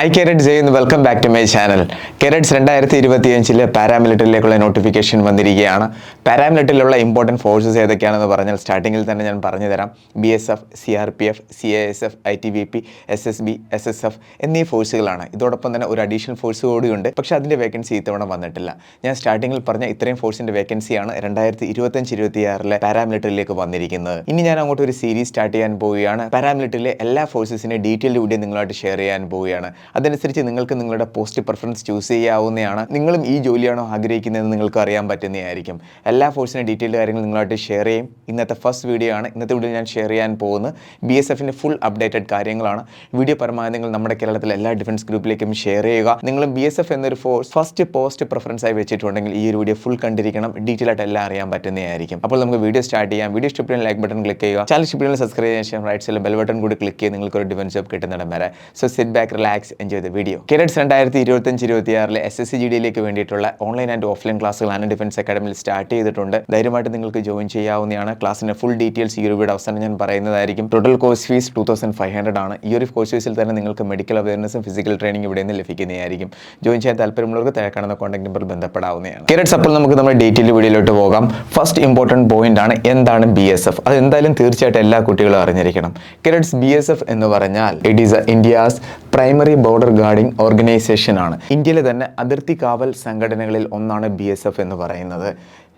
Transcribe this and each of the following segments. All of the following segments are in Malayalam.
Hi carat Jai welcome back to my channel carats രണ്ടായിരത്തി ഇരുപത്തിയഞ്ചിലെ പാരാമിലിറ്ററിലേക്കുള്ള നോട്ടിഫിക്കേഷൻ വന്നിരിക്കുകയാണ്. പാരാമിലിറ്ററിലുള്ള ഇമ്പോർട്ടന്റ് ഫോഴ്സസ് ഏതൊക്കെയാണെന്ന് പറഞ്ഞാൽ സ്റ്റാർട്ടിങ്ങിൽ തന്നെ ഞാൻ പറഞ്ഞു തരാം B S F C R P F C A S F I T B P S S B S S F എന്നീ ഫോഴ്സുകളാണ് ഇതോടൊപ്പം തന്നെ ഒരു അഡീഷണൽ ഫോഴ്സ് കൂടിയുണ്ട്. പക്ഷേ അതിന്റെ വേക്കൻസി ഇത്തവണ വന്നിട്ടില്ല. ഞാൻ സ്റ്റാർട്ടിങ്ങിൽ പറഞ്ഞ ഇത്രയും ഫോഴ്സിന്റെ വേക്കൻസിയാണ് രണ്ടായിരത്തി ഇരുപത്തഞ്ച് ഇരുപത്തിയാറിലെ പാരാമിലിറ്ററിലേക്ക് വന്നിരിക്കുന്നത്. ഇനി ഞാൻ അങ്ങോട്ട് ഒരു സീരീസ് സ്റ്റാർട്ട് ചെയ്യാൻ പോവുകയാണ്. പാരാമിലിറ്ററിലെ എല്ലാ ഫോഴ്സസിന്റെ ഡീറ്റെയിൽ കൂടി നിങ്ങളായിട്ട് ഷെയർ ചെയ്യാൻ പോവുകയാണ്. അതനുസരിച്ച് നിങ്ങൾക്ക് നിങ്ങളുടെ പോസ്റ്റ് പ്രിഫറൻസ് ചൂസ് ചെയ്യാവുന്നതാണ്. നിങ്ങളും ഈ ജോലിയാണോ ആഗ്രഹിക്കുന്നതെന്ന് നിങ്ങൾക്ക് അറിയാൻ പറ്റുന്നതായിരിക്കും. എല്ലാ ഫോഴ്സിന്റെ ഡീറ്റെയിൽ കാര്യങ്ങൾ നിങ്ങളായിട്ട് ഷെയർ ചെയ്യും. ഇന്നത്തെ ഫസ്റ്റ് വീഡിയോ ആണ്. ഇന്നത്തെ വീഡിയോ ഞാൻ ഷെയർ ചെയ്യാൻ പോകുന്നത് ബി എസ് എഫിന്റെ ഫുൾ അപ്ഡേറ്റഡ് കാര്യങ്ങളാണ്. വീഡിയോ പരമാവധി നിങ്ങൾ നമ്മുടെ കേരളത്തിലെ എല്ലാ ഡിഫൻസ് ഗ്രൂപ്പിലേക്കും ഷെയർ ചെയ്യുക. നിങ്ങളും ബി എസ് എഫ് എന്നൊരു ഫോഴ്സ് ഫസ്റ്റ് പോസ്റ്റ് പ്രിഫറൻസ് ആയി വെച്ചിട്ടുണ്ടെങ്കിൽ ഈ ഒരു വീഡിയോ ഫുൾ കണ്ടിരിക്കണം. ഡീറ്റെയിൽ ആയിട്ട് എല്ലാം അറിയാൻ പറ്റുന്നതായിരിക്കും. അപ്പോൾ നമുക്ക് വീഡിയോ സ്റ്റാർട്ട് ചെയ്യാം. വീഡിയോ ഇഷ്ടപ്പെടുന്ന ലൈക്ക് ബട്ടൺ ക്ലിക്ക് ചെയ്യുക. ചാനൽ ഇഷ്ടപ്പെടുന്ന സബ്സ്ക്രൈബ് ചെയ്യാൻ റൈറ്റ് സൈഡിൽ ബെൽ ബട്ടൺ കൂടി ക്ലിക്ക് ചെയ്ത് നിങ്ങൾക്ക് ഒരു ഡിഫൻസ് ജോബ് കിട്ടുന്നിടം വരെ. So sit back relax enjoy the video carats രണ്ടായിരത്തി ഇരുപത്തഞ്ച് ഇരുപത്തിയാറിലെ എസ് എസ് സി ജി ഡിയിലേക്ക് വേണ്ടിയിട്ടുള്ള ഓൺലൈൻ ആൻഡ് ഓഫ്ലൈൻ ക്ലാസ്സുകൾ ആൻഡ് ഡിഫൻസ് അക്കാഡമിയിൽ സ്റ്റാർട്ട് ചെയ്തിട്ടുണ്ട്. ധൈര്യമായിട്ട് നിങ്ങൾക്ക് ജോയിൻ ചെയ്യാവുന്നതാണ്. ക്ലാസ്സിന്റെ ഫുൾ ഡീറ്റെയിൽസ് ഈ ഒരു വീഡിയോ അവസാനം ഞാൻ പറയുന്നതായിരിക്കും. Total course fees two thousand five hundred ആണ്. ഈ ഒരു കോഴ്സ് ഫീസിൽ തന്നെ നിങ്ങൾക്ക് മെഡിക്കൽ അവയർനെസ്സും ഫിസിക്കൽ ട്രെയിനിങ് ഇവിടെ നിന്ന് ലഭിക്കുന്നതായിരിക്കും. ജോയിൻ ചെയ്യാൻ താല്പര്യമുള്ളവർക്ക് തിരക്കാണെന്ന കാണുന്ന കോൺടാക്ട് നമ്പർ ബന്ധപ്പെടാവുന്നതാണ്. കേരറ്റ്സ് അപ്പോൾ നമുക്ക് നമ്മുടെ ഡീറ്റെയിൽ വീഡിയോയിലോട്ട് പോകാം. ഫസ്റ്റ് ഇമ്പോർട്ടന്റ് പോയിന്റ് ആണ് എന്താണ് ബി എസ് എഫ് അത് എന്തായാലും തീർച്ചയായിട്ടും എല്ലാ കുട്ടികളും അറിഞ്ഞിരിക്കണം. കേരറ്റ്സ് ബി എസ് എഫ് എന്ന് പറഞ്ഞാൽ it is India's primary border guarding organisation ആണ്. ഇന്ത്യയിലെ തന്നെ അതിർത്തി കാവൽ സംഘടനകളിൽ ഒന്നാണ് ബി എന്ന് പറയുന്നത്.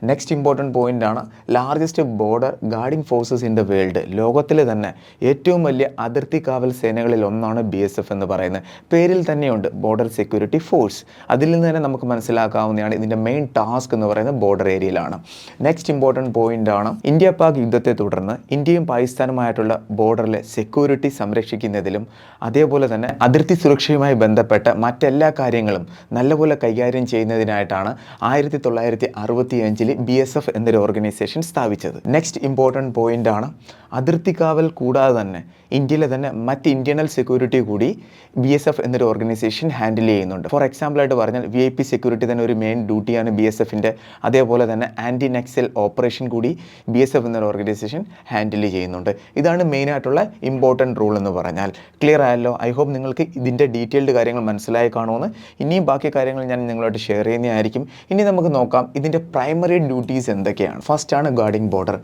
നെക്സ്റ്റ് ഇമ്പോർട്ടന്റ് ആണ് largest border guarding forces in the world ലോകത്തിലെ തന്നെ ഏറ്റവും വലിയ അതിർത്തി കാവൽ സേനകളിൽ ഒന്നാണ് ബി എസ് എഫ് എന്ന് പറയുന്നത്. പേരിൽ തന്നെയുണ്ട് ബോർഡർ സെക്യൂരിറ്റി ഫോഴ്സ് അതിൽ നിന്ന് തന്നെ നമുക്ക് മനസ്സിലാക്കാവുന്നതാണ് ഇതിന്റെ മെയിൻ ടാസ്ക് എന്ന് പറയുന്നത് ബോർഡർ ഏരിയയിലാണ് നെക്സ്റ്റ് ഇമ്പോർട്ടന്റ് ആണ് ഇന്ത്യ പാക് യുദ്ധത്തെ തുടർന്ന് ഇന്ത്യയും പാകിസ്ഥാനുമായിട്ടുള്ള ബോർഡറിലെ സെക്യൂരിറ്റി സംരക്ഷിക്കുന്നതിലും അതേപോലെ തന്നെ അതിർത്തി സുരക്ഷയുമായി ബന്ധപ്പെട്ട മറ്റെല്ലാ കാര്യങ്ങളും നല്ലപോലെ കൈകാര്യം ചെയ്യുന്നതിനായിട്ടാണ് ആയിരത്തി തൊള്ളായിരത്തി അറുപത്തി അഞ്ചിൽ ബി എസ് എഫ് എന്നൊരു ഓർഗനൈസേഷൻ സ്ഥാപിച്ചത്. നെക്സ്റ്റ് ഇമ്പോർട്ടന്റ് പോയിന്റ് ആണ് അതിർത്തി കാവൽ കൂടാതെ തന്നെ ഇന്ത്യയിലെ തന്നെ മറ്റ് ഇന്റേണൽ സെക്യൂരിറ്റി കൂടി ബി എസ് എഫ് എന്നൊരു ഓർഗനൈസേഷൻ ഹാൻഡിൽ ചെയ്യുന്നുണ്ട്. ഫോർ എക്സാമ്പിൾ ആയിട്ട് പറഞ്ഞാൽ വി ഐ പി സെക്യൂരിറ്റി തന്നെ ഒരു മെയിൻ ഡ്യൂട്ടിയാണ് ബി എസ് എഫിന്റെ അതേപോലെ തന്നെ ആന്റി നെക്സൽ ഓപ്പറേഷൻ കൂടി ബി എസ് എഫ് എന്നൊരു ഓർഗനൈസേഷൻ ഹാൻഡിൽ ചെയ്യുന്നുണ്ട്. ഇതാണ് മെയിനായിട്ടുള്ള ഇമ്പോർട്ടന്റ് റൂൾ എന്ന് പറഞ്ഞാൽ. ക്ലിയർ ആയല്ലോ? ഐ ഹോപ്പ് നിങ്ങൾക്ക് ഇതിന്റെ ഡീറ്റെയിൽഡ് കാര്യങ്ങൾ മനസ്സിലായി കാണുമെന്ന്. ഇനിയും ബാക്കി കാര്യങ്ങൾ ഞാൻ നിങ്ങളോട് ഷെയർ ചെയ്യുന്നതായിരിക്കും. ഇനി നമുക്ക് നോക്കാം ഇതിന്റെ പ്രൈമറി ഡ്യൂട്ടീസ് എന്തൊക്കെയാണ്? ഫസ്റ്റ് ആണ് guarding border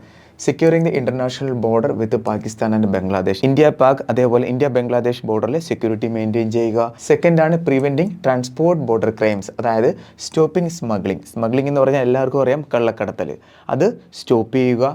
securing the international border with Pakistan and Bangladesh India Pak അതേപോലെ ഇന്ത്യ ബംഗ്ലാദേശ് ബോർഡറിൽ സെക്യൂരിറ്റി മെയിന്റെയിൻ ചെയ്യുക. സെക്കൻഡ് ആണ് പ്രിവെന്റിംഗ് ട്രാൻസ്പോർട്ട് ബോർഡർ ക്രൈംസ് അതായത് സ്റ്റോപ്പിംഗ് സ്മഗ്ലിംഗ് സ്മഗ്ലിംഗ് എന്ന് പറഞ്ഞാൽ എല്ലാവർക്കും അറിയാം കള്ളക്കടത്തൽ അത് സ്റ്റോപ്പ് ചെയ്യുക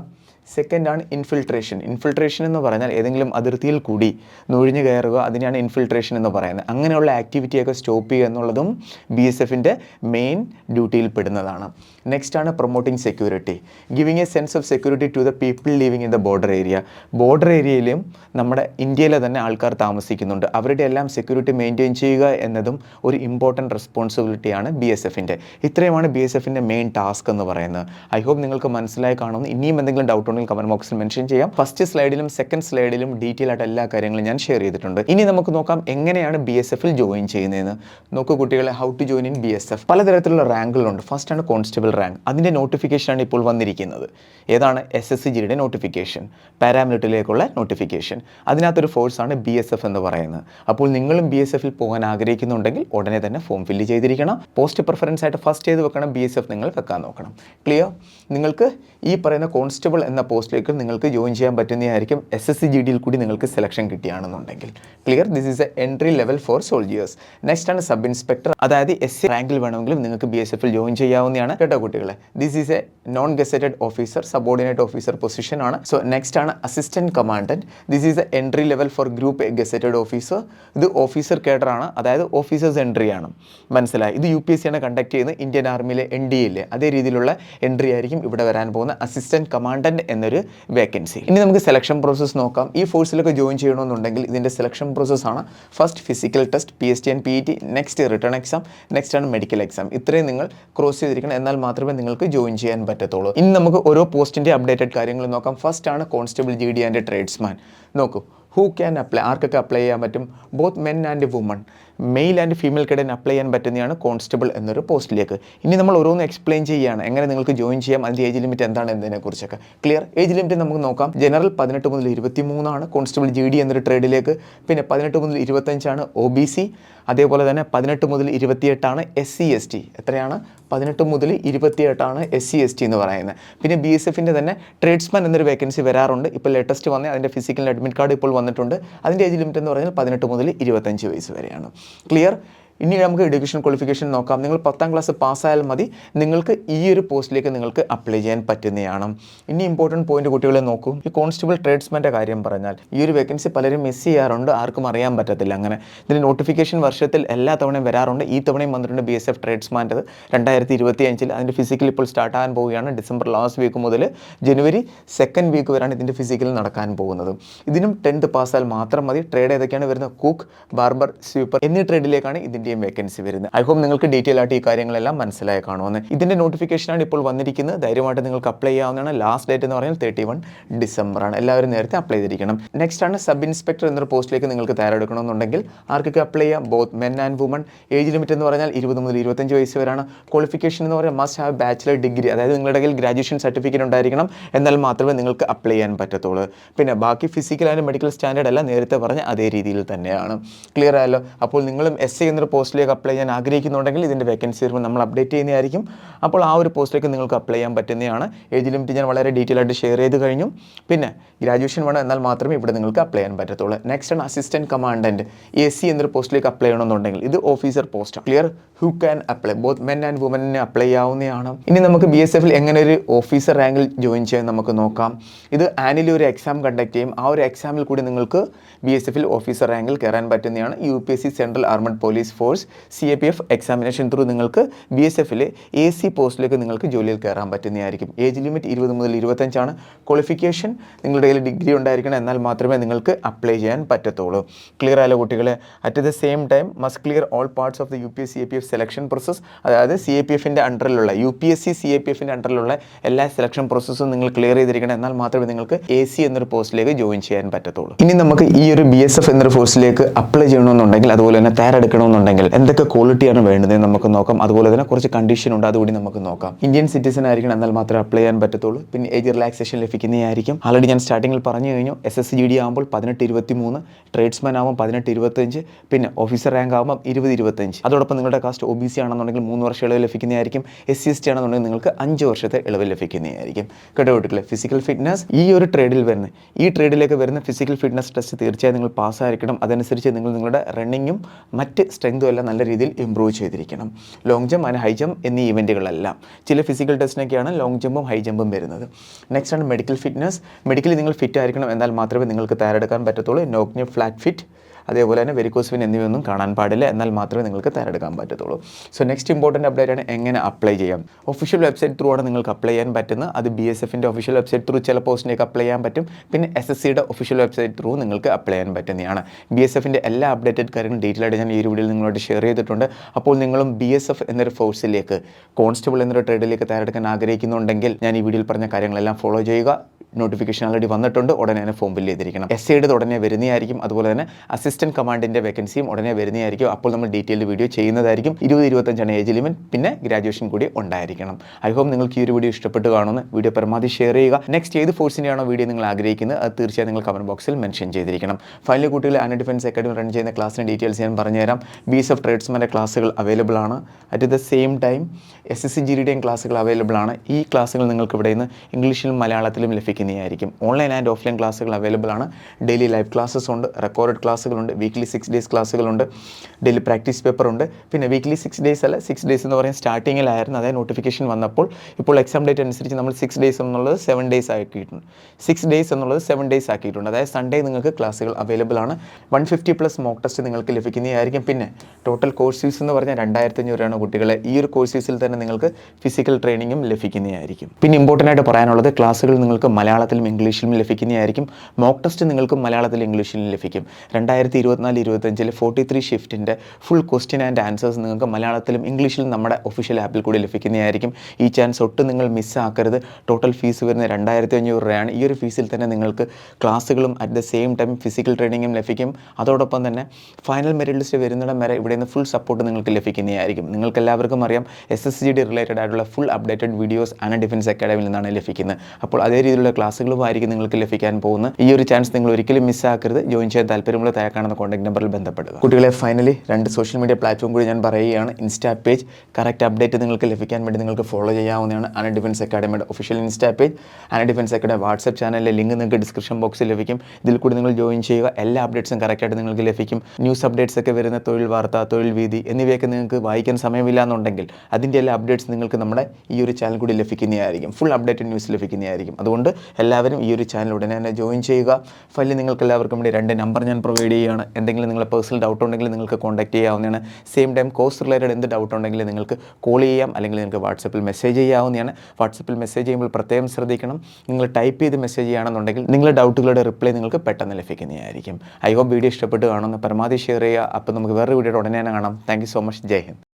സെക്കൻഡ് ആണ് ഇൻഫിൽട്രേഷൻ ഇൻഫിൽട്രേഷൻ എന്ന് പറഞ്ഞാൽ ഏതെങ്കിലും അതിർത്തിയിൽ കൂടി നൊഴിഞ്ഞു കയറുക അതിനെയാണ് ഇൻഫിൽട്രേഷൻ എന്ന് പറയുന്നത്. അങ്ങനെയുള്ള ആക്ടിവിറ്റിയൊക്കെ സ്റ്റോപ്പ് ചെയ്യുക എന്നുള്ളതും ബി എസ് എഫിന്റെ മെയിൻ ഡ്യൂട്ടിയിൽ പെടുന്നതാണ്. നെക്സ്റ്റ് ആണ് promoting security giving a sense of security to the people living in the border area border ഏരിയയിലും നമ്മുടെ ഇന്ത്യയിലെ തന്നെ ആൾക്കാർ താമസിക്കുന്നുണ്ട്. അവരുടെ എല്ലാം സെക്യൂരിറ്റി മെയിന്റെയിൻ ചെയ്യുക എന്നതും ഒരു ഇമ്പോർട്ടന്റ് റെസ്പോൺസിബിലിറ്റിയാണ് ബി എസ് എഫിന്റെ ഇത്രയുമാണ് ബി എസ് എഫിന്റെ മെയിൻ ടാസ്ക് എന്ന് പറയുന്നത്. ഐ ഹോപ്പ് നിങ്ങൾക്ക് മനസ്സിലായി കാണുമെന്ന് ഇനിയും എന്തെങ്കിലും ഡൗട്ട് ഉണ്ടെങ്കിൽ കമന്റ് ബോക്സിൽ മെൻഷൻ ചെയ്യാം. ഫസ്റ്റ് സ്ലൈഡിലും സെക്കൻഡ് സ്ലൈഡിലും ഡീറ്റെയിൽ ആയിട്ട് എല്ലാ കാര്യങ്ങളും ഞാൻ ഷെയർ ചെയ്തിട്ടുണ്ട്. ഇനി നമുക്ക് നോക്കാം എങ്ങനെയാണ് ബി എസ് എഫിൽ ജോയിൻ ചെയ്യുന്നതെന്ന്. നോക്കൂ കുട്ടികളെ how to join in B S F പലതരത്തിലുള്ള റാങ്കുകളുണ്ട് ഫസ്റ്റ് ആണ് കോൺസ്റ്റബിൾ റാങ്ക് അതിന്റെ നോട്ടിഫിക്കേഷനാണ് ഇപ്പോൾ വന്നിരിക്കുന്നത്. ഏതാണ്? എസ് എസ് സി ജിയുടെ നോട്ടിഫിക്കേഷൻ പാരാമിലിറ്ററിലേക്കുള്ള നോട്ടിഫിക്കേഷൻ അതിനകത്തൊരു ഫോഴ്സാണ് ബി എസ് എഫ് എന്ന് പറയുന്നത്. അപ്പോൾ നിങ്ങളും ബി എസ് എഫിൽ പോകാൻ ആഗ്രഹിക്കുന്നുണ്ടെങ്കിൽ ഉടനെ തന്നെ ഫോം ഫില്ല് ചെയ്തിരിക്കണം. പോസ്റ്റ് പ്രിഫറൻസ് ആയിട്ട് ഫസ്റ്റ് ചെയ്ത് വെക്കണം? ബി എസ് എഫ് നിങ്ങൾ വെക്കാൻ നോക്കണം. ക്ലിയർ നിങ്ങൾക്ക് ഈ പറയുന്ന കോൺസ്റ്റബിൾ എന്ന പോസ്റ്റിലേക്ക് നിങ്ങൾക്ക് ജോയിൻ ചെയ്യാൻ പറ്റുന്നതായിരിക്കും എസ് എസ് സി ജി ഡിയിൽ കൂടി നിങ്ങൾക്ക് selection കിട്ടിയാണെന്നുണ്ടെങ്കിൽ. Clear this is a entry level for soldiers next ആണ് സബ് ഇൻസ്പെക്ടർ അതായത് എസ് സി റാങ്കിൽ വേണമെങ്കിലും നിങ്ങൾക്ക് ബി എസ് എഫിൽ ജോയിൻ ചെയ്യാവുന്നതാണ് കേട്ടോ കുട്ടികളെ. This is a non gazetted officer subordinate officer position ആണ്. സോ നെക്സ്റ്റ് ആണ് assistant commandant this is a entry level for group A gazetted officer ഇത് ഓഫീസർ കേഡർ ആണ്. അതായത് ഓഫീസേഴ്സ് എൻട്രി ആണ്. മനസ്സിലായി? ഇത് യു പി എസ് സി ആണ് കണ്ടക്ട് ചെയ്യുന്നത്. ഇന്ത്യൻ ആർമിയിലെ എൻ ഡി ഇല്ലേ അതേ രീതിയിലുള്ള എൻട്രി ആയിരിക്കും ഇവിടെ വരാൻ പോകുന്ന അസിസ്റ്റന്റ് കമാൻഡന്റ് എന്നൊരു വേക്കൻസി ഇനി നമുക്ക് സെലക്ഷൻ പ്രോസസ്സ് നോക്കാം. ഈ ഫോഴ്സിലൊക്കെ ജോയിൻ ചെയ്യണമെന്നുണ്ടെങ്കിൽ ഇതിന്റെ സെലക്ഷൻ പ്രോസസ്സാണ് first physical test P S T and P E T next written exam next ആണ് മെഡിക്കൽ എക്സാം ഇത്രയും നിങ്ങൾ ക്രോസ് ചെയ്തിരിക്കണം. എന്നാൽ മാത്രമേ നിങ്ങൾക്ക് ജോയിൻ ചെയ്യാൻ പറ്റത്തുള്ളൂ. ഇനി നമുക്ക് ഓരോ പോസ്റ്റിന്റെ അപ്ഡേറ്റഡ് കാര്യങ്ങൾ നോക്കാം. ഫസ്റ്റ് ആണ് constable G D and tradesman നോക്കൂ. ഹൂ ക്യാൻ അപ്ലൈ ആർക്കൊക്കെ അപ്ലൈ ചെയ്യാൻ പറ്റും? Both men and women male and female കിടൻ apply ചെയ്യാൻ പറ്റുന്നതാണ് കോൺസ്റ്റബിൾ എന്നൊരു പോസ്റ്റിലേക്ക് ഇനി നമ്മൾ ഓരോന്ന് എക്സ്പ്ലെയിൻ ചെയ്യുകയാണ്. എങ്ങനെ നിങ്ങൾക്ക് ജോയിൻ ചെയ്യാം? അതിന്റെ ഏജ് ലിമിറ്റ് എന്താണ്? എന്നതിനെക്കുറിച്ചൊക്കെ ക്ലിയർ ഏജ് ലിമിറ്റ് നമുക്ക് നോക്കാം. ജനറൽ പതിനെട്ട് മുതൽ ഇരുപത്തി മൂന്നാണ് കോൺസ്റ്റബിൾ ജി ഡി എന്നൊരു ട്രേഡിലേക്ക് പിന്നെ പതിനെട്ട് മുതൽ ഇരുപത്തഞ്ചാണ് ഒ ബി സി അതേപോലെ തന്നെ പതിനെട്ട് മുതൽ ഇരുപത്തിയെട്ടാണ് എസ് സി എസ് ടി എത്രയാണ്? പതിനെട്ട് മുതൽ ഇരുപത്തിയെട്ടാണ് എസ് സി എസ് ടി എന്ന് പറയുന്നത്. പിന്നെ ബി എസ് എഫിന്റെ തന്നെ ട്രേഡ്സ്മാൻ എന്നൊരു വേക്കൻസി വരാറുണ്ട്. ഇപ്പോൾ ലേറ്റസ്റ്റ് വന്ന. അതിന്റെ ഫിസിക്കൽ അഡ്മിറ്റ് കാർഡ് ഇപ്പോൾ വന്നിട്ടുണ്ട്. അതിന്റെ ഏജ് ലിമിറ്റ് എന്ന് പറഞ്ഞാൽ പതിനെട്ട് മുതൽ ഇരുപത്തഞ്ച് വയസ്സ് വരെയാണ്. ക്ലിയർ ഇനി നമുക്ക് എഡ്യൂക്കേഷൻ ക്വാളിഫിക്കേഷൻ നോക്കാം. നിങ്ങൾ പത്താം ക്ലാസ് പാസ്സായാൽ മതി. നിങ്ങൾക്ക് ഈ ഒരു പോസ്റ്റിലേക്ക് നിങ്ങൾക്ക് അപ്ലൈ ചെയ്യാൻ പറ്റുന്നതാണ്. ഇനി ഇമ്പോർട്ടന്റ് പോയിന്റ് കുട്ടികളെ നോക്കൂ. ഈ കോൺസ്റ്റബിൾ ട്രേഡ്സ്മാന്റെ കാര്യം പറഞ്ഞാൽ ഈ ഒരു വേക്കൻസി പലരും മിസ് ചെയ്യാറുണ്ട്. ആർക്കും അറിയാൻ പറ്റത്തില്ല അങ്ങനെ. ഇതിന് നോട്ടിഫിക്കേഷൻ വർഷത്തിൽ എല്ലാ തവണയും വരാറുണ്ട്. ഈ തവണയും വന്നിട്ടുണ്ട് ബി എസ് എഫ് ട്രേഡ്സ്മാന്റെത് രണ്ടായിരത്തി ഇരുപത്തി അഞ്ചിൽ അതിന്റെ ഫിസിക്കൽ ഇപ്പോൾ സ്റ്റാർട്ട് ആകാൻ പോവുകയാണ്. ഡിസംബർ ലാസ്റ്റ് വീക്ക് മുതൽ ജനുവരി സെക്കൻഡ് വീക്ക് വരെയാണ് ഇതിന്റെ ഫിസിക്കൽ നടക്കാൻ പോകുന്നത്. ഇതിനും ടെൻത്ത് പാസ്സാൽ മാത്രം മതി. ട്രേഡ് ഏതൊക്കെയാണ് വരുന്നത്? കുക്ക് ബാർബർ സ്വീപ്പർ എന്നീ ട്രേഡിലേക്കാണ് ഇതിന്റെയും വേക്കൻസി വരുന്നത്. ഐ ഹോപ്പ് നിങ്ങൾക്ക് ഡീറ്റെയിൽ ആയിട്ട് ഈ കാര്യങ്ങളെല്ലാം മനസ്സിലായി കാണുമെന്ന്. ഇതിന്റെ ഇതിന്റെ നോട്ടിഫിക്കേഷനാണ് ഇപ്പോൾ വന്നിരിക്കുന്നത്. ധൈര്യമായിട്ട് നിങ്ങൾക്ക് അപ്ലൈ ചെയ്യാവുന്നതാണ്. ലാസ്റ്റ് ഡേറ്റ് എന്ന് പറഞ്ഞാൽ തേർട്ടി വൺ ഡിസംബറാണ് എല്ലാവരും നേരത്തെ അപ്ലൈ ചെയ്തിരിക്കണം. നെക്സ്റ്റ് ആണ് സബ് ഇൻസ്പെക്ടർ എന്നൊരു പോസ്റ്റിലേക്ക് നിങ്ങൾക്ക് തയ്യാറെടുക്കണമെന്നുണ്ടെങ്കിൽ ആർക്കൊക്കെ അപ്ലൈ ചെയ്യാം? Both men and women age limit എന്ന് പറഞ്ഞാൽ ഇരുപത് മുതൽ ഇരുപത്തഞ്ച് വയസ്സ് വരെയാണ്. ക്വാളിഫിക്കേഷൻ എന്ന് പറഞ്ഞാൽ മസ്റ്റ് ഹാവ് ബാച്ചിലർ ഡിഗ്രി അതായത് നിങ്ങളുടെ കയ്യിൽ ഗ്രാജുവേഷൻ സർട്ടിഫിക്കറ്റ് ഉണ്ടായിരിക്കണം. എന്നാൽ മാത്രമേ നിങ്ങൾക്ക് അപ്ലൈ ചെയ്യാൻ പറ്റത്തുള്ളൂ. പിന്നെ ബാക്കി ഫിസിക്കൽ ആൻഡ് മെഡിക്കൽ സ്റ്റാൻഡേർഡ് എല്ലാം നേരത്തെ പറഞ്ഞ അതേ രീതിയിൽ തന്നെയാണ്. ക്ലിയർ ആയല്ലോ? അപ്പോൾ നിങ്ങളും എസ് ഐ എന്നൊരു പോസ്റ്റിലേക്ക് അപ്ലൈ ചെയ്യാൻ ആഗ്രഹിക്കുന്നുണ്ടെങ്കിൽ ഇതിന്റെ വേക്കൻസി വരുമ്പോൾ നമ്മൾ അപ്ഡേറ്റ് ചെയ്യുന്നതായിരിക്കും. അപ്പോൾ ആ ഒരു പോസ്റ്റിലേക്ക് നിങ്ങൾക്ക് അപ്ലൈ ചെയ്യാൻ പറ്റുന്നതാണ്. ഏജ് ലിമിറ്റ് ഞാൻ വളരെ ഡീറ്റെയിൽ ആയിട്ട് ഷെയർ ചെയ്ത് കഴിഞ്ഞു. പിന്നെ ഗ്രാജുവേഷൻ വേണം എന്നാൽ മാത്രമേ ഇവിടെ നിങ്ങൾക്ക് അപ്ലൈ ചെയ്യാൻ പറ്റത്തുള്ളൂ. നെക്സ്റ്റ് ആണ് അസിസ്റ്റന്റ് കമാൻഡന്റ് എ സി എന്നൊരു പോസ്റ്റിലേക്ക് അപ്ലൈ ചെയ്യണമെന്നുണ്ടെങ്കിൽ ഇത് officer post clear who can apply both men and വുമനെ apply ചെയ്യാവുന്നതാണ്. ഇനി നമുക്ക് ബി എസ് എഫിൽ എങ്ങനെ ഒരു ഓഫീസർ റാങ്കിൽ ജോയിൻ ചെയ്യാൻ നമുക്ക് നോക്കാം. ഇത് ആനുവലി ഒരു എക്സാം കണ്ടക്ട് ചെയ്യും. ആ ഒരു എക്സാമിൽ കൂടി നിങ്ങൾക്ക് ബി എസ് എഫിൽ ഓഫീസർ റാങ്കിൽ കയറാൻ പറ്റുന്നതാണ്. U P S C central armed police force C A P F examination through നിങ്ങൾക്ക് ബി എസ് എഫിലെ എ സി പോസ്റ്റിലേക്ക് നിങ്ങൾക്ക് ജോലിയിൽ കയറാൻ പറ്റുന്നതായിരിക്കും. ഏജ് ലിമിറ്റ് ഇരുപത് മുതൽ ഇരുപത്തഞ്ചാണ് ക്വാളിഫിക്കേഷൻ നിങ്ങളുടെ കയ്യിൽ ഡിഗ്രി ഉണ്ടായിരിക്കണം. എന്നാൽ മാത്രമേ നിങ്ങൾക്ക് അപ്ലൈ ചെയ്യാൻ പറ്റത്തുള്ളൂ. ക്ലിയർ ആയാലോ കുട്ടികളെ? At the same time must clear all parts of the U P S C A P F selection process അതായത് സി എ പി എഫിന്റെ അണ്ടറിലുള്ള U P S C C A P എഫിന്റെ അണ്ടറിലുള്ള എല്ലാ സെലക്ഷൻ പ്രോസസ്സും നിങ്ങൾ ക്ലിയർ ചെയ്തിരിക്കണം. എന്നാൽ മാത്രമേ നിങ്ങൾക്ക് എ സി എന്നൊരു പോസ്റ്റിലേക്ക് ജോയിൻ ചെയ്യാൻ പറ്റത്തുള്ളൂ. ഇനി നമുക്ക് ഈ ഒരു ബി എസ് എഫ് എന്നൊരു പോസ്റ്റിലേക്ക് അപ്ലൈ ചെയ്യണമെന്നുണ്ടെങ്കിൽ അതുപോലെ തന്നെ തയ്യാറെടുക്കണമെന്നുണ്ടെങ്കിൽ എന്തൊക്കെ ക്വാളിറ്റിയാണ് വേണ്ടത് നമുക്ക് നോക്കാം. അതുപോലെ തന്നെ കുറച്ച് കണ്ടീഷൻ ഉണ്ട് അതുകൂടി നമുക്ക് നോക്കാം. ഇന്ത്യൻ സിറ്റിസൺ ആയിരിക്കണം എന്നാൽ മാത്രമേ അപ്ലൈ ചെയ്യാൻ പറ്റത്തുള്ളൂ. പിന്നെ ഏജ് റിലാക്സേഷൻ ലഭിക്കുന്നതായിരിക്കും. ആൾറെഡി ഞാൻ സ്റ്റാർട്ടിങ്ങിൽ പറഞ്ഞു കഴിഞ്ഞു എസ് എസ് ജി ഡി ആകുമ്പോൾ പതിനെട്ട് ഇരുപത്തി മൂന്ന് ട്രേഡ്സ്മാൻ ആകുമ്പോൾ പതിനെട്ട് ഇരുപത്തഞ്ച് പിന്നെ ഓഫീസർ റാങ്ക് ആകുമ്പോൾ ഇരുപത് ഇരുപത്തഞ്ച് അതോടൊപ്പം നിങ്ങളുടെ കാസ്റ്റ് ഒ ബി സി ആണെന്നുണ്ടെങ്കിൽ മൂന്ന് വർഷം ഇളവ് ലഭിക്കുന്നതായിരിക്കും. എസ് സി എസ് ടി ആണെന്നുണ്ടെങ്കിൽ നിങ്ങൾക്ക് അഞ്ച് വർഷത്തെ ഇളവ് ലഭിക്കുന്നതായിരിക്കും. കേട്ടോ കുട്ടികളെ ഫിസിക്കൽ ഫിറ്റ്നസ് ഈ ഒരു ട്രേഡിൽ വരുന്ന ഈ ട്രേഡിലേക്ക് വരുന്ന ഫിസിക്കൽ ഫിറ്റ്നസ് ടെസ്റ്റ് തീർച്ചയായും നിങ്ങൾ പാസ്സായിരിക്കണം അതനുസരിച്ച് നിങ്ങൾ നിങ്ങളുടെ റണ്ണിങ്ങും മറ്റ് സ്ട്രെങ്തും എല്ലാം നല്ല രീതിയിൽ ഇമ്പ്രൂവ് ചെയ്തിരിക്കണം. Long jump and high jump എന്നീ ഇവന്റുകളെല്ലാം ചില ഫിസിക്കൽ ടെസ്റ്റിനൊക്കെയാണ് ലോങ് ജമ്പും ഹൈ ജമ്പും വരുന്നത്. നെക്സ്റ്റ് ആണ് മെഡിക്കൽ ഫിറ്റ്നസ് മെഡിക്കലി നിങ്ങൾ ഫിറ്റ് ആയിരിക്കണം എന്നാൽ മാത്രമേ നിങ്ങൾക്ക് തയ്യാറെടുക്കാൻ പറ്റത്തുള്ളൂ. നോഗ്നി ഫ്ലാറ്റ് ഫിറ്റ് അതേപോലെ തന്നെ വെരിക്കോസ് വെയിൻ എന്നിവയൊന്നും കാണാൻ പാടില്ല. എന്നാൽ മാത്രമേ നിങ്ങൾക്ക് തയ്യാറെടുക്കാൻ പറ്റത്തുള്ളൂ. സോ നെക്സ്റ്റ് ഇമ്പോർട്ടന്റ് അപ്ഡേറ്റ് ആണ് എങ്ങനെ അപ്ലൈ ചെയ്യാം. ഒഫീഷ്യൽ വെബ്സൈറ്റ് ത്രൂ ആണ് നിങ്ങൾക്ക് അപ്ലൈ ചെയ്യാൻ പറ്റുന്നത്. അത് ബി എസ് എഫിന്റെ ഒഫീഷ്യൽ വെബ്സൈറ്റ് ത്രൂ ചില പോസ്റ്റിലേക്ക് അപ്ലൈ ചെയ്യാൻ പറ്റും. പിന്നെ എസ് എസ് സിയുടെ ഒഫീഷ്യൽ വെബ്സൈറ്റ് ത്രൂ നിങ്ങൾക്ക് അപ്ലൈ ചെയ്യാൻ പറ്റുന്നതാണ്. ബി എസ് എഫിന്റെ എല്ലാ അപ്ഡേറ്റഡ് കാര്യങ്ങളും ഡീറ്റെയിൽ ആയിട്ട് ഞാൻ ഈ വീഡിയോയിൽ നിങ്ങളോട് ഷെയർ ചെയ്തിട്ടുണ്ട്. അപ്പോൾ നിങ്ങളും ബി എസ് എഫ് എന്നൊരു ഫോഴ്സിലേക്ക് കോൺസ്റ്റബിൾ എന്നൊരു ട്രേഡിലേക്ക് തയ്യാറെടുക്കാൻ ആഗ്രഹിക്കുന്നുണ്ടെങ്കിൽ ഞാൻ ഈ വീഡിയോയിൽ പറഞ്ഞ കാര്യങ്ങളെല്ലാം ഫോളോ ചെയ്യുക. നോട്ടിഫിക്കേഷൻ ഓൾറെഡി വന്നിട്ടുണ്ട്. ഉടനെ തന്നെ ഫോം ഫില്ല് ചെയ്തിരിക്കണം. എസ് ഐയുടെ ഉടനെ വരുന്നതായിരിക്കും. അതുപോലെ തന്നെ അസിസ്റ്റന്റ് കമാൻഡിന്റെ വേക്കൻസിയും ഉടനെ വരുന്നതായിരിക്കും. അപ്പോൾ നമ്മൾ ഡീറ്റെയിൽഡ് വീഡിയോ ചെയ്യുന്നതായിരിക്കും. ഇരുപത് ഇരുപത്തഞ്ചാണ് ഏജ് ലിമിറ്റ് പിന്നെ ഗ്രാജുവേഷൻ കൂടി ഉണ്ടായിരിക്കണം. ഐ ഹോപ്പ് നിങ്ങൾക്ക് ഈ ഒരു വീഡിയോ ഇഷ്ടപ്പെട്ട് കാണുമെന്ന് വീഡിയോ പരമാവധി ഷെയർ ചെയ്യുക. നെക്സ്റ്റ് ഏത് ഫോഴ്സിന്റെയാണോ വീഡിയോ നിങ്ങൾ ആഗ്രഹിക്കുന്നത് അത് തീർച്ചയായും നിങ്ങൾ കമന്റ് ബോക്സിൽ മെൻഷൻ ചെയ്തിരിക്കണം. ഫൈനൽ കുട്ടികൾ ആൻഡ് ഡിഫൻസ് അക്കാഡമി റൺ ചെയ്യുന്ന ക്ലാസ്സിന്റെ ഡീറ്റെയിൽസ് ഞാൻ പറഞ്ഞുതരാം. ബീസ് ഓഫ് ട്രേഡ്സ്മാന്റെ ക്ലാസ്സുകൾ അവൈലബിൾ ആണ്. At the same time S S C ജിയുടെയും ക്ലാസ്സുകൾ അവൈലബിൾ ആണ്. ഈ ക്ലാസ്സുകൾ നിങ്ങൾക്ക് ഇവിടെ നിന്ന് ഇംഗ്ലീഷിലും മലയാളത്തിലും ലഭിക്കുന്നതായിരിക്കും. ഓൺലൈൻ ആൻഡ് ഓഫ്ലൈൻ ക്ലാസ്സുകൾ അവൈലബിൾ ആണ്. ഡെയിലി ലൈവ് ക്ലാസ്സസ് ഉണ്ട്. റെക്കോർഡ് ക്ലാസ്സുകളുണ്ട് വീക്ക്ലി സിക്സ് ഡേയ്സ് ക്ലാസ്സുകളുണ്ട് ഡെയിലി പ്രാക്ടീസ് പേപ്പർ ഉണ്ട്. പിന്നെ വീക്ക്ലി സിക്സ് ഡേയ്സ് അല്ല സിക്സ് ഡേയ്സ് എന്ന് പറയുന്നത് സ്റ്റാർട്ടിങ്ങിലായിരുന്നു അതായത് നോട്ടിഫിക്കേഷൻ വന്നപ്പോൾ ഇപ്പോൾ എക്സാം ഡേറ്റ് അനുസരിച്ച് നമ്മൾ സിക്സ് ഡേയ്സ് എന്നുള്ളത് സെവൻ ഡേയ്സ് ആക്കിയിട്ടുണ്ട് സിക്സ് ഡേയ്സ് എന്നുള്ളത് സെവൻ ഡേയ്സ് ആക്കിയിട്ടുണ്ട്. അതായത് സൺഡേ നിങ്ങൾക്ക് ക്ലാസ്സുകൾ അവൈലബിൾ ആണ്. One fifty plus mock test നിങ്ങൾക്ക് ലഭിക്കുന്നതായിരിക്കും. പിന്നെ ടോട്ടൽ കോഴ്സ് ഫീസ് എന്ന് പറഞ്ഞാൽ രണ്ടായിരത്തി രൂപയാണ് കുട്ടികളെ. ഈ ഒരു കോഴ്സ് ഫീസിൽ തന്നെ നിങ്ങൾക്ക് ഫിസിക്കൽ ട്രെയിനിങ്ങും ലഭിക്കുന്നതായിരിക്കും. പിന്നെ ഇമ്പോർട്ടന്റ് ആയിട്ട് പറയാനുള്ളത് ക്ലാസ്സുകൾ നിങ്ങൾക്ക് മലയാളത്തിലും ഇംഗ്ലീഷിലും ലഭിക്കുന്നതായിരിക്കും. മോക്ക് ടെസ്റ്റ് നിങ്ങൾക്ക് മലയാളത്തിലും ഇംഗ്ലീഷിലും ലഭിക്കും. രണ്ടായിരത്തി രണ്ടായിരത്തി ഇരുപത്തിനാല് ഇരുപത്തഞ്ചിലെ ഫോർട്ടി ത്രീ ഷിഫ്റ്റിന്റെ ഫുൾ ക്വസ്റ്റ്യൻ ആൻഡ് ആൻസേഴ്സ് നിങ്ങൾക്ക് മലയാളത്തിലും ഇംഗ്ലീഷിലും നമ്മുടെ ഒഫീഷ്യൽ ആപ്പിൽ കൂടി ലഭിക്കുന്നതായിരിക്കും. ഈ ചാൻസ് ഒട്ടും നിങ്ങൾ മിസ്സാക്കരുത് ടോട്ടൽ ഫീസ് വരുന്ന രണ്ടായിരത്തി അഞ്ഞൂറ് രൂപയാണ്. ഈ ഒരു ഫീസിൽ തന്നെ നിങ്ങൾക്ക് ക്ലാസ്സുകളും at the same time physical ട്രെയിനിങ്ങും ലഭിക്കും. അതോടൊപ്പം തന്നെ ഫൈനൽ മെറിറ്റ് ലിസ്റ്റ് വരുന്നിടം വരെ ഇവിടെ നിന്ന് ഫുൾ സപ്പോർട്ട് നിങ്ങൾക്ക് ലഭിക്കുന്നതായിരിക്കും. നിങ്ങൾക്ക് എല്ലാവർക്കും അറിയാം S S C D related ആയിട്ടുള്ള full updated videos and defence അക്കാഡമിയിൽ നിന്നാണ് ലഭിക്കുന്നത്. അപ്പോൾ അതേ രീതിയിലുള്ള ക്ലാസ്സുകളുമായിരിക്കും നിങ്ങൾക്ക് ലഭിക്കാൻ പോകുന്നത്. ഈ ഒരു ചാൻസ് നിങ്ങൾ ഒരിക്കലും മിസ്സാക്കരുത് ജോയിൻ ചെയ്യാൻ താല്പര്യമുള്ള താഴെ കാണുന്ന കോൺടാക്ട് നമ്പറിൽ ബന്ധപ്പെടുക. കുട്ടികളെ ഫൈനലി രണ്ട് സോഷ്യൽ മീഡിയ പ്ലാറ്റ്ഫോം കൂടി ഞാൻ പറയുകയാണ്. ഇൻസ്റ്റാ പേജ് കറക്റ്റ് അപ്ഡേറ്റ് നിങ്ങൾക്ക് ലഭിക്കാൻ വേണ്ടി നിങ്ങൾക്ക് ഫോളോ ചെയ്യാവുന്നതാണ്. Aana defence അക്കാഡമിയുടെ official insta page Aana defence academy WhatsApp ചാനലിലെ ലിങ്ക് നിങ്ങൾക്ക് ഡിസ്ക്രിപ്ഷൻ ബോക്സിൽ ലഭിക്കും. ഇതിൽ കൂടി നിങ്ങൾ ജോയിൻ ചെയ്യുക. എല്ലാ അപ്ഡേറ്റ്സും കറക്റ്റായിട്ട് നിങ്ങൾക്ക് ലഭിക്കും. ന്യൂസ് അപ്ഡേറ്റ്സ് ഒക്കെ വരുന്ന തൊഴിൽ വാർത്ത തൊഴിൽ വീതി എന്നിവയൊക്കെ നിങ്ങൾക്ക് വായിക്കാൻ സമയമില്ല എന്നുണ്ടെങ്കിൽ അതിന്റെ എല്ലാ അപ്ഡേറ്റ്സ് നിങ്ങൾക്ക് നമ്മുടെ ഈ ഒരു ചാനൽ കൂടി ലഭിക്കുന്നതായിരിക്കും. ഫുൾ അപ്ഡേറ്റഡ് ന്യൂസ് ലഭിക്കുന്നതായിരിക്കും. അതുകൊണ്ട് എല്ലാവരും ഈ ഒരു ചാനൽ ഉടനെ തന്നെ ജോയിൻ ചെയ്യുക. ഫലി നിങ്ങൾക്ക് എല്ലാവർക്കും വേണ്ടി രണ്ട് നമ്പർ ഞാൻ പ്രൊവൈഡ് ചെയ്യുകയാണ് എന്തെങ്കിലും നിങ്ങളെ പേഴ്സണൽ ഡൗട്ട് ഉണ്ടെങ്കിൽ നിങ്ങൾക്ക് കോൺടാക്ട് ചെയ്യാവുന്നതാണ്. സെയിം ടൈം കോഴ്സ് റിലേറ്റഡ് എന്ത് ഡൗട്ട് ഉണ്ടെങ്കിൽ നിങ്ങൾക്ക് കോൾ ചെയ്യാം. അല്ലെങ്കിൽ നിങ്ങൾക്ക് വാട്സപ്പിൽ മെസ്സേജ് ചെയ്യാവുന്നതാണ്. വാട്സപ്പിൽ മെസ്സേജ് ചെയ്യുമ്പോൾ പ്രത്യേകം ശ്രദ്ധിക്കണം. നിങ്ങൾ ടൈപ്പ് ചെയ്ത് മെസ്സേജ് ചെയ്യുകയാണെന്നുണ്ടെങ്കിൽ നിങ്ങളുടെ ഡൗട്ടുകളുടെ റിപ്ലൈ നിങ്ങൾക്ക് പെട്ടെന്ന് ലഭിക്കുന്നതായിരിക്കും. ഐ ഹോപ്പ് വീഡിയോ ഇഷ്ടപ്പെട്ട് കാണുന്ന പരമാവധി ഷെയർ ചെയ്യുക. അപ്പോൾ നമുക്ക് വേറെ വീഡിയോ ഉടനെ തന്നെ കാണാം. Thank so much Jai Hind.